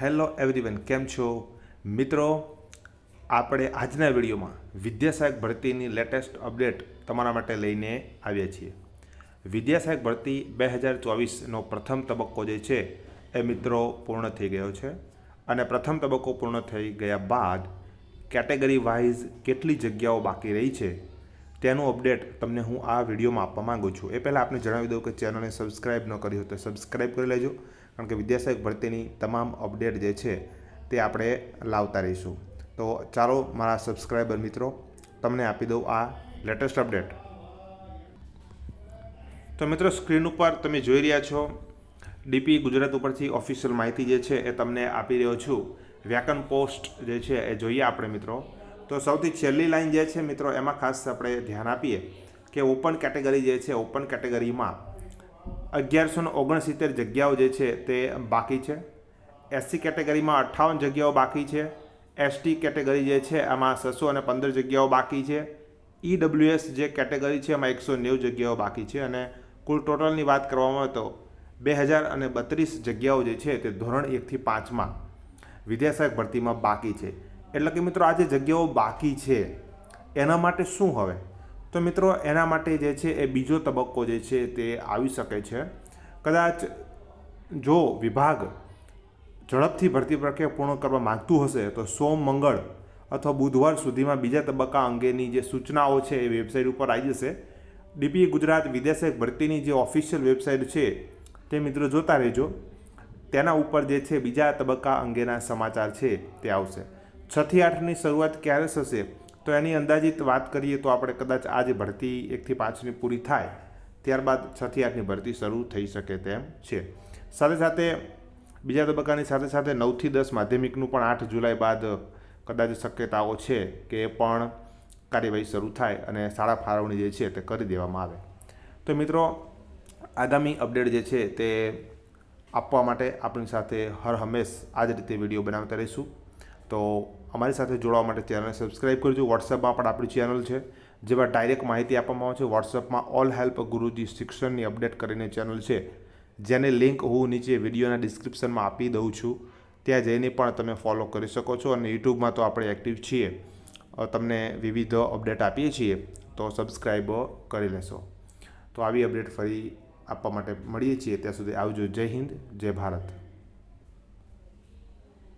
Hello everyone, કેમ છો? મિત્રો, આપણે આજના વિડીયોમાં વિદ્યાસહાયક ભરતીની લેટેસ્ટ અપડેટ તમારા માટે લઈને આવ્યા છીએ. વિદ્યાસહાયક ભરતી બે હજાર ચોવીસનો પ્રથમ તબક્કો જે છે એ મિત્રો પૂર્ણ થઈ ગયો છે અને પ્રથમ તબક્કો પૂર્ણ થઈ ગયા બાદ કેટેગરી વાઇઝ કેટલી જગ્યાઓ બાકી રહી છે તેનું અપડેટ તમને હું આ વિડીયોમાં આપવા માગું છું. એ પહેલાં આપને જણાવી દઉં કે ચેનલને સબસ્ક્રાઈબ ન કરી હોય તો સબસ્ક્રાઈબ કરી લેજો. કારણ કે વિદ્યાસહાયક ભરતીની તમામ અપડેટ જે છે તે આપણે લાવતા રહીશું. તો ચાલો મારા સબસ્ક્રાઈબર મિત્રો, તમને આપી દઉં આ લેટેસ્ટ અપડેટ. તો મિત્રો, સ્ક્રીન ઉપર તમે જોઈ રહ્યા છો, ડીપી ગુજરાત ઉપરથી ઓફિશિયલ માહિતી જે છે એ તમને આપી રહ્યો છું. વ્યાકરણ પોસ્ટ જે છે એ જોઈએ આપણે મિત્રો. તો સૌથી છેલ્લી લાઈન જે છે મિત્રો, એમાં ખાસ આપણે ધ્યાન આપીએ કે ઓપન કેટેગરી જે છે, ઓપન કેટેગરીમાં અગિયારસો ઓગણસિત્તેર જગ્યાઓ જે છે તે બાકી છે. એસસી કેટેગરીમાં અઠ્ઠાવન જગ્યાઓ બાકી છે. એસટી કેટેગરી જે છે એમાં છસો અને પંદર જગ્યાઓ બાકી છે. ઈડબ્લ્યુએસ જે કેટેગરી છે એમાં એકસો નેવું જગ્યાઓ બાકી છે અને કુલ ટોટલની વાત કરવામાં આવે તો બે હજાર અને બત્રીસ જગ્યાઓ જે છે તે ધોરણ એકથી પાંચમાં વિદ્યાસહાયક ભરતીમાં બાકી છે. એટલે કે મિત્રો આ જે જગ્યાઓ બાકી છે, એના માટે શું હવે? તો મિત્રો, એના માટે જે છે એ બીજો તબક્કો જે છે તે આવી શકે છે. કદાચ જો વિભાગ ઝડપથી ભરતી પ્રક્રિયા પૂર્ણ કરવા માંગતું હશે, તો સોમ, મંગળ અથવા બુધવાર સુધીમાં બીજા તબક્કા અંગેની જે સૂચનાઓ છે એ વેબસાઇટ ઉપર આવી જશે. ડીપી ગુજરાત વિદેશક ભરતીની જે ઓફિશિયલ વેબસાઇટ છે તે મિત્રો જોતા રહેજો. તેના ઉપર જે છે બીજા તબક્કા અંગેના સમાચાર છે તે આવશે. છથી આઠની શરૂઆત ક્યારે થશે? તો એની અંદાજિત વાત કરીએ તો આપણે કદાચ આજે ભરતી એકથી પાંચની પૂરી થાય, ત્યારબાદ છથી આઠની ભરતી શરૂ થઈ શકે તેમ છે. સાથે સાથે બીજા તબક્કાની સાથે સાથે નવથી દસ માધ્યમિકનું પણ આઠ જુલાઈ બાદ કદાચ શક્યતાઓ છે કે એ પણ કાર્યવાહી શરૂ થાય અને શાળા ફાળવણી જે છે તે કરી દેવામાં આવે. તો મિત્રો, આગામી અપડેટ જે છે તે આપવા માટે આપણી સાથે હર હંમેશ આ જ રીતે વીડિયો બનાવતા રહીશું. તો અમારી સાથે જોડવા માટે ચેનલને સબસ્ક્રાઈબ કરજો. વોટ્સએપમાં પણ આપણી ચેનલ છે, જેમાં ડાયરેક્ટ માહિતી આપવામાં આવે છે. વોટ્સએપમાં ઓલ હેલ્પ ગુરુજી શિક્ષણની અપડેટ કરીને ચેનલ છે, જેને લિંક હું નીચે વિડીયોના ડિસ્ક્રિપ્શનમાં આપી દઉં છું. ત્યાં જઈને પણ તમે ફોલો કરી શકો છો અને યુટ્યુબમાં તો આપણે એક્ટિવ છીએ. તમને વિવિધ અપડેટ આપીએ છીએ, તો સબસ્ક્રાઈબ કરી લેશો. તો આવી અપડેટ ફરી આપવા માટે મળીએ છીએ. ત્યાં સુધી આવજો. જય હિન્દ, જય ભારત.